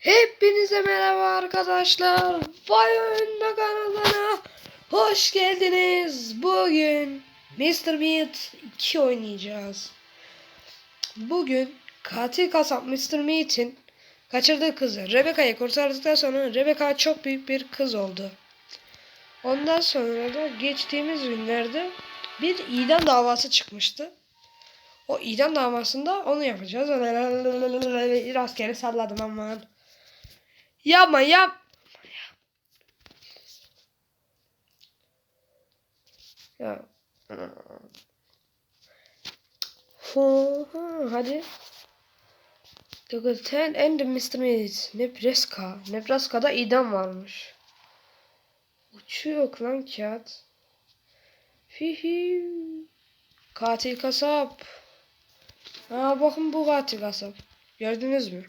Hepinize merhaba arkadaşlar. Vay Oyunda kanalına hoş geldiniz. Bugün Mr. Meat 2 oynayacağız. Bugün katil kasap Mr. Meat'in kaçırdığı kızı Rebecca'yı kurtardıktan sonra Rebecca çok büyük bir kız oldu. Ondan sonra da geçtiğimiz günlerde bir idam davası çıkmıştı. O idam davasında onu yapacağız. Rastgele salladım aman. Yapma yap. Ya. Hu, Hadi. The Ten and Mr. Meat. Nebraska. Nebraska'da idam varmış. Uçuyor lan kağıt. Hihi. Katil kasap. Ha bakın bu katil kasap. Gördünüz mü?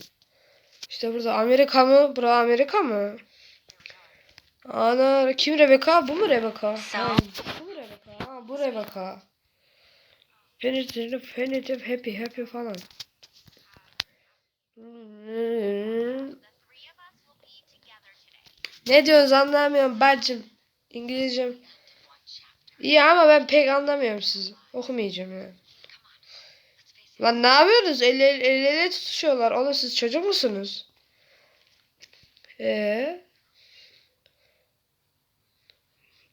İşte burada Amerika mı? Bura Amerika mı? Ana kim Rebecca? Bu mu Rebecca? Ha, bu mu Rebecca? Ha, bu Rebecca. Penetrative, penetrative, happy, happy falan. Ne diyorsunuz anlamıyorum bacım. İngilizcem. İyi ama ben pek anlamıyorum sizi. Okumayacağım yani. Lan ne yapıyorsunuz? El, el, el ele tutuşuyorlar. Oğlum siz çocuk musunuz? Ee?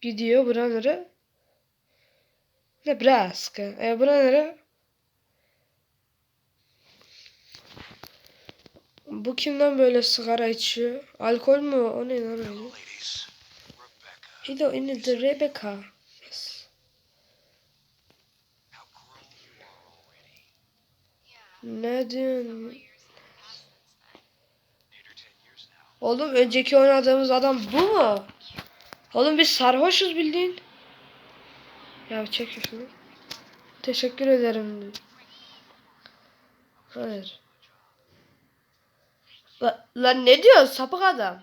Gidiyor bura nere? Nebraska. E bura nere? Bu kimden böyle sigara içiyor? Alkol mü? O ne lan öyle? in the Rebecca. Ne diyorsun? Oğlum önceki oynadığımız adam bu mu? Oğlum biz sarhoşuz bildiğin. Ya çek şunu. Teşekkür ederim. Hayır. La, lan ne diyor sapık adam?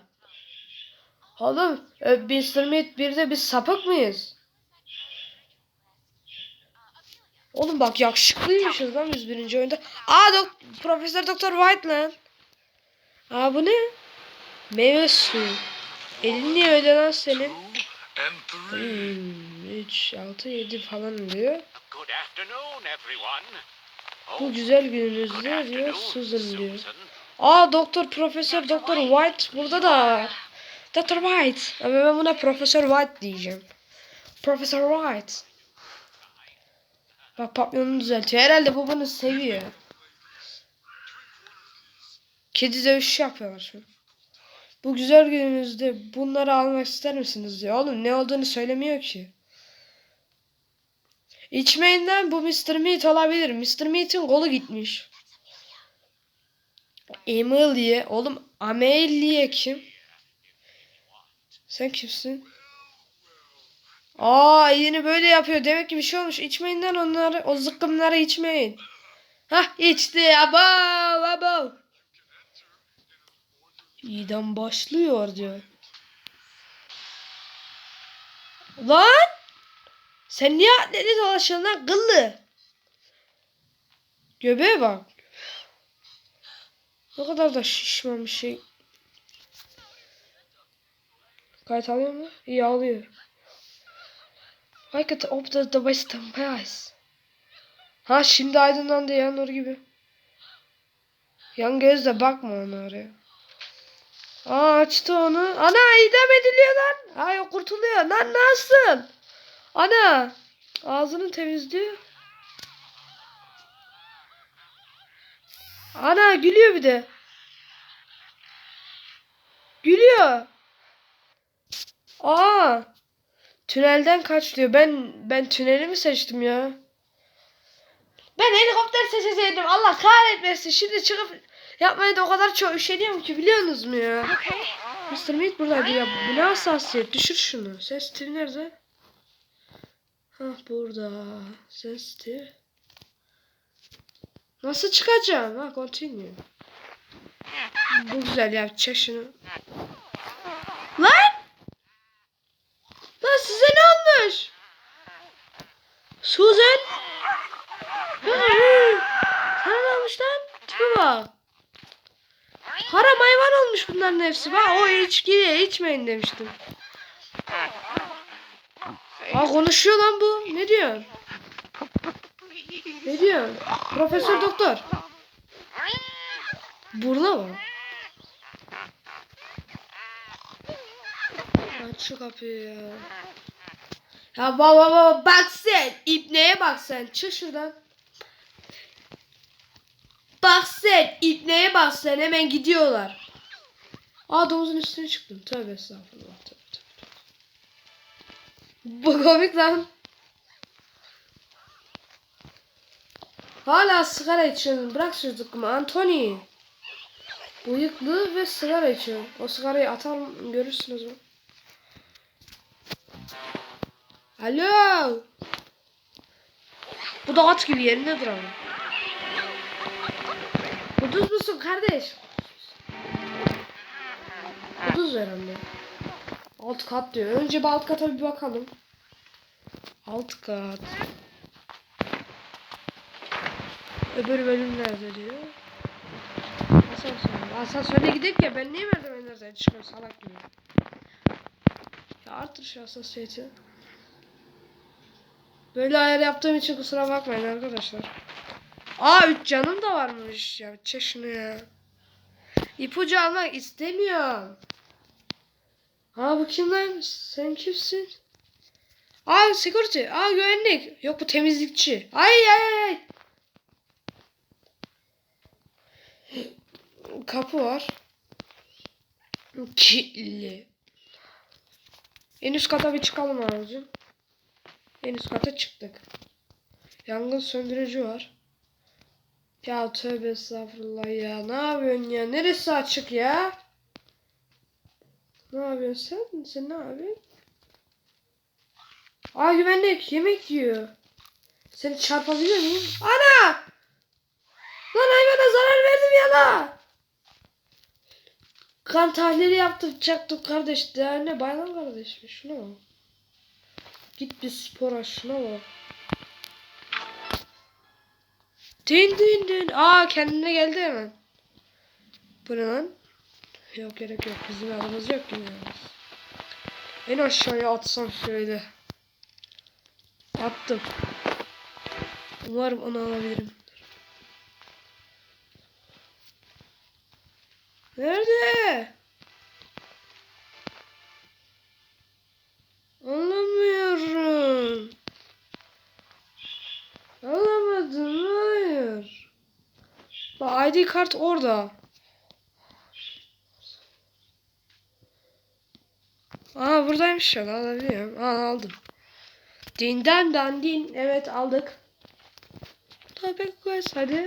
Oğlum Mr. Meat bir de biz sapık mıyız? Oğlum bak yakışıklıymışız lan biz birinci oyunda. Aa dok Profesör Doktor White lan. Aa bu ne? Meyve suyu. Elin niye öyle lan senin? Hmm, 3, 6, 7 falan diyor. Bu güzel gününüzde diyor Susan diyor. Aa doktor profesör doktor White burada da. Doktor White. Ama ben buna profesör White diyeceğim. Profesör White. Bak papyonunu düzeltiyor. Herhalde bu bunu seviyor. Kedi dövüşü yapıyorlar şu. Bu güzel gününüzde bunları almak ister misiniz diyor. Oğlum ne olduğunu söylemiyor ki. İçmeyinden bu Mr. Meat olabilir. Mr. Meat'in kolu gitmiş. Emily. Oğlum Amelie kim? Sen kimsin? Aa elini böyle yapıyor. Demek ki bir şey olmuş. İçmeyin lan onları. O zıkkımları içmeyin. Hah içti. Abo abo. İdam başlıyor diyor. Lan! Sen niye atletli dolaşıyorsun lan kıllı? Göbeğe bak. Ne kadar da şişman bir şey. Kayıt alıyor mu? İyi alıyor. I could open the western pass. Ha şimdi aydınlandı ya nur gibi. Yan gözle bakma ona oraya. Aa açtı onu. Ana idam ediliyor lan. Ay kurtuluyor. Lan nasıl? Ana. Ağzını temizliyor. Ana gülüyor bir de. Gülüyor. Aa. Tünelden kaç diyor. Ben ben tüneli mi seçtim ya? Ben helikopter seçseydim. Allah kahretmesin. Şimdi çıkıp yapmaya da o kadar çok üşeniyorum ki biliyorsunuz mu ya? Mr. Meat buradaydı ya. Bu ne hassasiyet? Düşür şunu. Sensitive nerede? Hah burada. Sensitive. Nasıl çıkacağım? Ha continue. Bu güzel ya. Çek şunu. Lan size ne olmuş? Susan? Sana olmuş lan? Tipe bak. Haram hayvan olmuş bunların hepsi. Bak o içkiyi içmeyin demiştim. Aa konuşuyor lan bu. Ne diyor? Ne diyor? Profesör doktor. Burada mı? Aç şu kapıyı ya. Ya baba baba bak sen. İpneye bak sen. Çık şuradan. Bak sen. İpneye bak sen. Hemen gidiyorlar. Aa domuzun üstüne çıktım. Tövbe estağfurullah. Tövbe, tövbe. Bu komik lan. Hala sigara içiyorsun. Bırak zıkkımı. Anthony. Bıyıklı ve sigara içiyor. O sigarayı atalım görürsünüz mü? Alo. Bu da at gibi yerinde duramıyor. Kuduz musun kardeş? Kuduz ver anne. Alt kat diyor. Önce bir alt kata bir bakalım. Alt kat. Öbür bölüm nerede diyor. Asansör. Asansöre gidelim ya ben niye merdivenlerden çıkıyorum salak gibi. Ya artır şu asansörü. Böyle ayar yaptığım için kusura bakmayın arkadaşlar. Aa 3 canım da varmış ya. Şunu ya. İpucu almak istemiyorum. Aa bu kim lan? Sen kimsin? Aa security. Aa güvenlik. Yok bu temizlikçi. Ay ay ay. Kapı var. Kilitli. En üst kata bir çıkalım abicim. En üst kata çıktık. Yangın söndürücü var. Ya tövbe estağfurullah ya. Ne yapıyorsun ya? Neresi açık ya? Ne yapıyorsun sen? Sen ne yapıyorsun? Aa güvenlik yemek yiyor. Seni çarpabiliyor muyum? Ana! Lan hayvana zarar verdim ya la! Kan tahlili yaptıracaktım kardeş. Değerli bayram kardeşim. Şuna bak. Git bir spor aç şuna bak. Din din din. Aa kendine geldi hemen. Bu ne lan? Yok gerek yok. Bizim aramız yok ki. En aşağıya atsam şöyle. Attım. Umarım onu alabilirim. Nerede? ID kart orada. Aa buradaymış ya alabiliyorum. Aa aldım. Dinden dandin. Evet aldık. Tabii koyas hadi.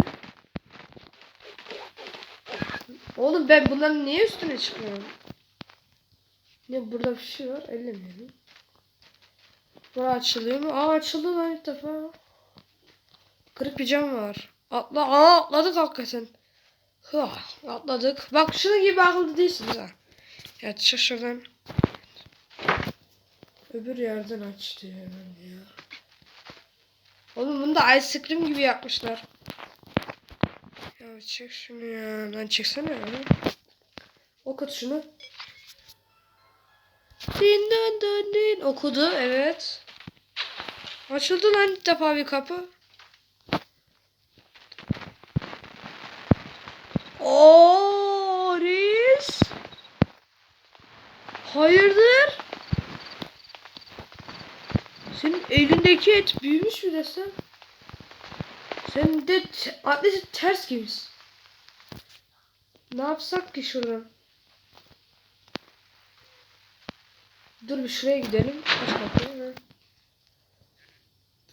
Oğlum ben bunların niye üstüne çıkıyorum? Ne burada bir şey var. Ellemeyelim. Bura açılıyor mu? Aa açıldı lan ilk defa. Kırık bir cam var. Atla. Aa atladık hakikaten. Hıh, atladık. Bak şunun gibi akıllı değilsiniz ha. Ya şuradan. Öbür yerden aç diyor hemen ya. Oğlum bunu da ice cream gibi yapmışlar. Ya çek şunu ya. Lan çeksene ya. Okut şunu. Din din din din. Okudu evet. Açıldı lan ilk defa bir kapı. Reis. Hayırdır? Senin elindeki et büyümüş mü desem? Sen de te- atleti ters gibisin. Ne yapsak ki şuradan? Dur bir şuraya gidelim. Aç ha.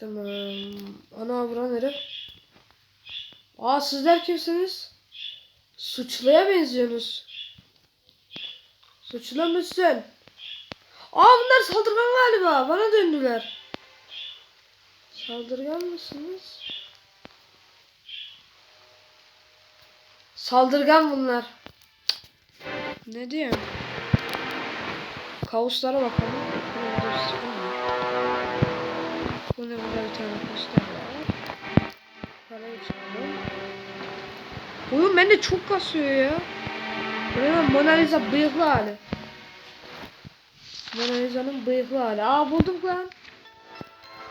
Tamam. Ana bura nere? Aa sizler kimsiniz? Suçluya benziyorsunuz. Suçlu musun? Aa bunlar saldırgan galiba. Bana döndüler. Saldırgan mısınız? Saldırgan bunlar. Ne diyor? Kaoslara bakalım. Bu ne burada bir tane poster var. şey. Parayı çıkalım. Oyun bende çok kasıyor ya. Bu ne lan? Mona Lisa bıyıklı hali. Mona Lisa'nın bıyıklı hali. Aa buldum lan.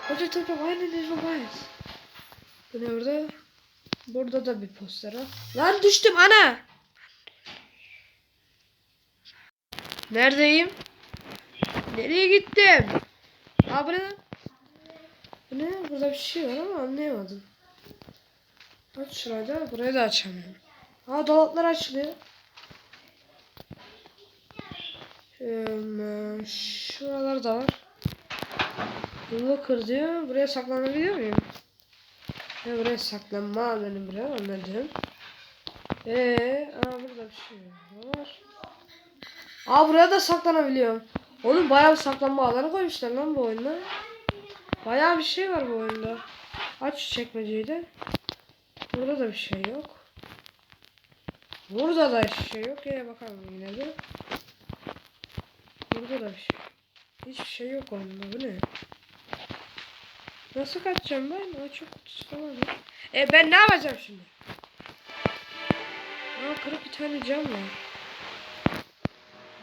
Hoca toprak aynen Elva Bayez. Bu ne orada? Burada da bir poster var. Lan düştüm ana. Neredeyim? Nereye gittim? Aa? Bu ne? Burada bir şey var ama anlayamadım. Aç şurayı da burayı da açamıyorum. Aa dolaplar açılıyor. Ee, şuralar da var. Kır diyor. Buraya saklanabiliyor muyum? Ya buraya saklanma benim buraya anladım. Ee, aa burada bir şey var. Aa buraya da saklanabiliyorum. Oğlum bayağı bir saklanma alanı koymuşlar lan bu oyunda. Bayağı bir şey var bu oyunda. Aç şu çekmeceyi de. Burada da bir şey yok. Burada da bir şey yok. Yine bakalım yine de. Burada da bir şey. Hiçbir şey yok oyunda. Bu ne? Nasıl kaçacağım ben? Aa, çok tutamadım. E ben ne yapacağım şimdi? Aa kırık bir tane cam var.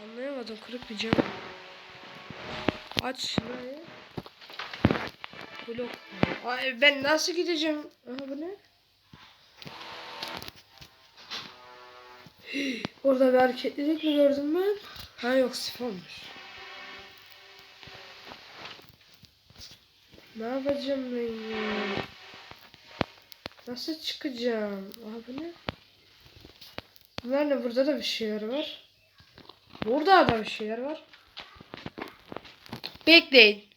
Anlayamadım kırık bir cam. Aç şurayı. Blok. Ay ben nasıl gideceğim? Aha bu ne? Orada bir hareketlilik mi gördüm ben? Ha yok sifonmuş. Ne yapacağım ben ya? Nasıl çıkacağım? Bu ne? Bunlar ne? Burada da bir şeyler var. Burada da bir şeyler var. Bekleyin.